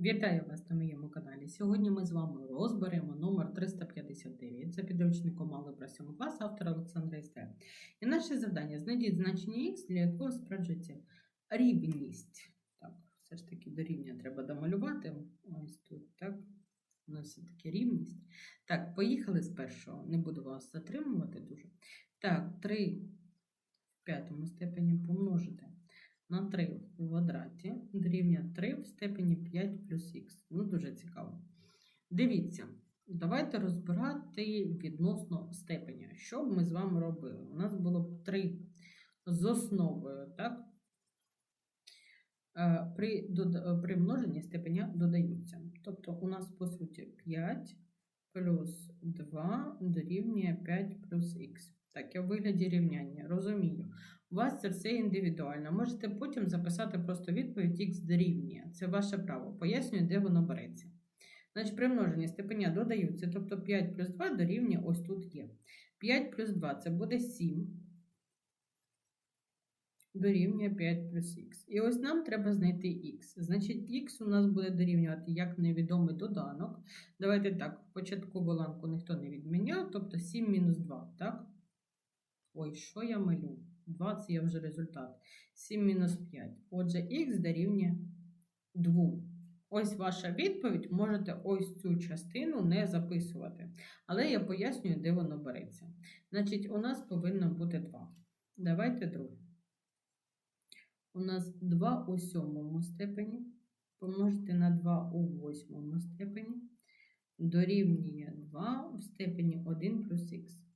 Вітаю вас на моєму каналі. Сьогодні ми з вами розберемо номер 359. Це підручник Алгебра 7 клас автора Олександра Істе. І наше завдання знайдіть значення х, для якого справджується рівність. Так, все ж таки до рівня треба домалювати. Ось тут, так. У нас все-таки рівність. Так, поїхали з першого. Не буду вас затримувати дуже. Так, 3 в п'ятому степені помножити на 3 в квадраті дорівнює 3 в степені 5 плюс х. Ну, дуже цікаво. Дивіться, давайте розбирати відносно степеня. Що б ми з вами робили? У нас було б 3 з основою, так? Е, При, при множенні степеня додаються. Тобто у нас, по суті, 5 плюс 2 дорівнює 5 плюс х. Так, я в вигляді рівняння. Розумію. У вас це все індивідуально. Можете потім записати просто відповідь х дорівнює. Це ваше право. Пояснюю, де воно береться. Значить, при множенні степеня додаються, тобто 5 плюс 2 дорівнює ось тут є. 5 плюс 2 це буде 7. Дорівнює 5 плюс х. І ось нам треба знайти х. Значить, х у нас буде дорівнювати як невідомий доданок. Давайте так, початкову ланку ніхто не відміняв, тобто 7 мінус 2, так? Ой, що я малю? 2 це є вже результат. 7 мінус 5. Отже, х дорівнює 2. Ось ваша відповідь. Можете ось цю частину не записувати. Але я пояснюю, де воно береться. Значить, у нас повинно бути 2. Давайте друге. У нас 2 у сьомому степені. Помножити на 2 у восьмому степені. Дорівнює 2 в степені 1 плюс х.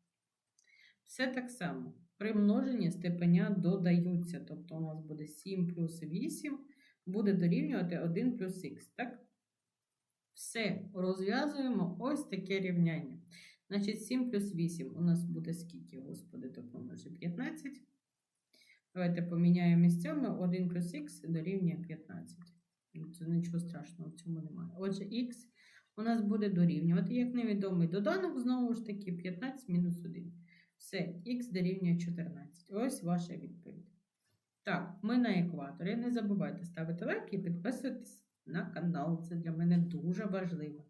Все так само. При множенні степеня додаються. Тобто у нас буде 7 плюс 8 буде дорівнювати 1 плюс х. Так? Все, розв'язуємо ось таке рівняння. Значить, 7 плюс 8 у нас буде скільки, господи, допоможе 15. Давайте поміняємо місцями 1 плюс х дорівнює 15. Ну, Це нічого страшного в цьому немає. Отже, х у нас буде дорівнювати, як невідомий доданок, знову ж таки, 15 мінус 1. Все, х дорівнює 14. Ось ваша відповідь. Так, ми на екваторі. Не забувайте ставити лайк і підписуватись на канал. Це для мене дуже важливо.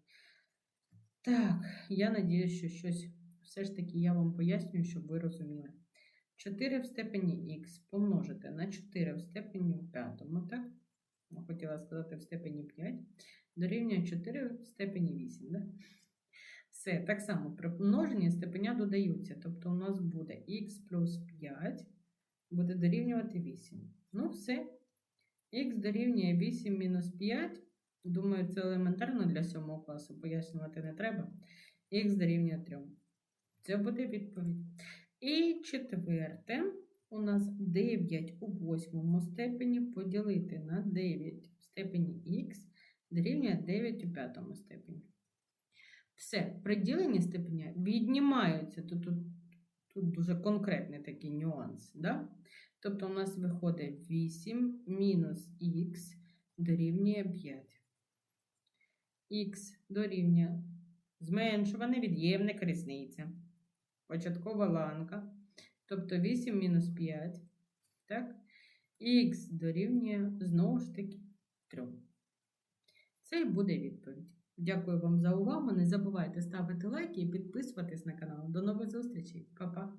Так, я надіюсь, що щось все ж таки я вам пояснюю, щоб ви розуміли. 4 в степені х помножити на 4 в степені в п'ятому, так? Хотіла сказати в степені 5. Дорівнює 4 в степені 8, так? Все, так само при множенні степеня додаються. Тобто у нас буде х плюс 5 буде дорівнювати 8. Ну, все. Х дорівнює 8 мінус 5. Думаю, це елементарно для 7 класу, пояснювати не треба. Х дорівнює 3. Це буде відповідь. І четверте, у нас 9 у восьмому степені поділити на 9 в степені х дорівнює 9 у п'ятому степені. Все, при діленні степеня віднімаються. Тут, тут, тут дуже конкретний такий нюанс. Да? Тобто у нас виходить 8 мінус х дорівнює 5. Х дорівнює зменшуване від'ємник різниця. Початкова ланка. Тобто 8 мінус 5. Так? Х дорівнює знову ж таки 3. Це і буде відповідь. Дякую вам за увагу. Не забувайте ставити лайки і підписуватись на канал. До нових зустрічей. Па-па!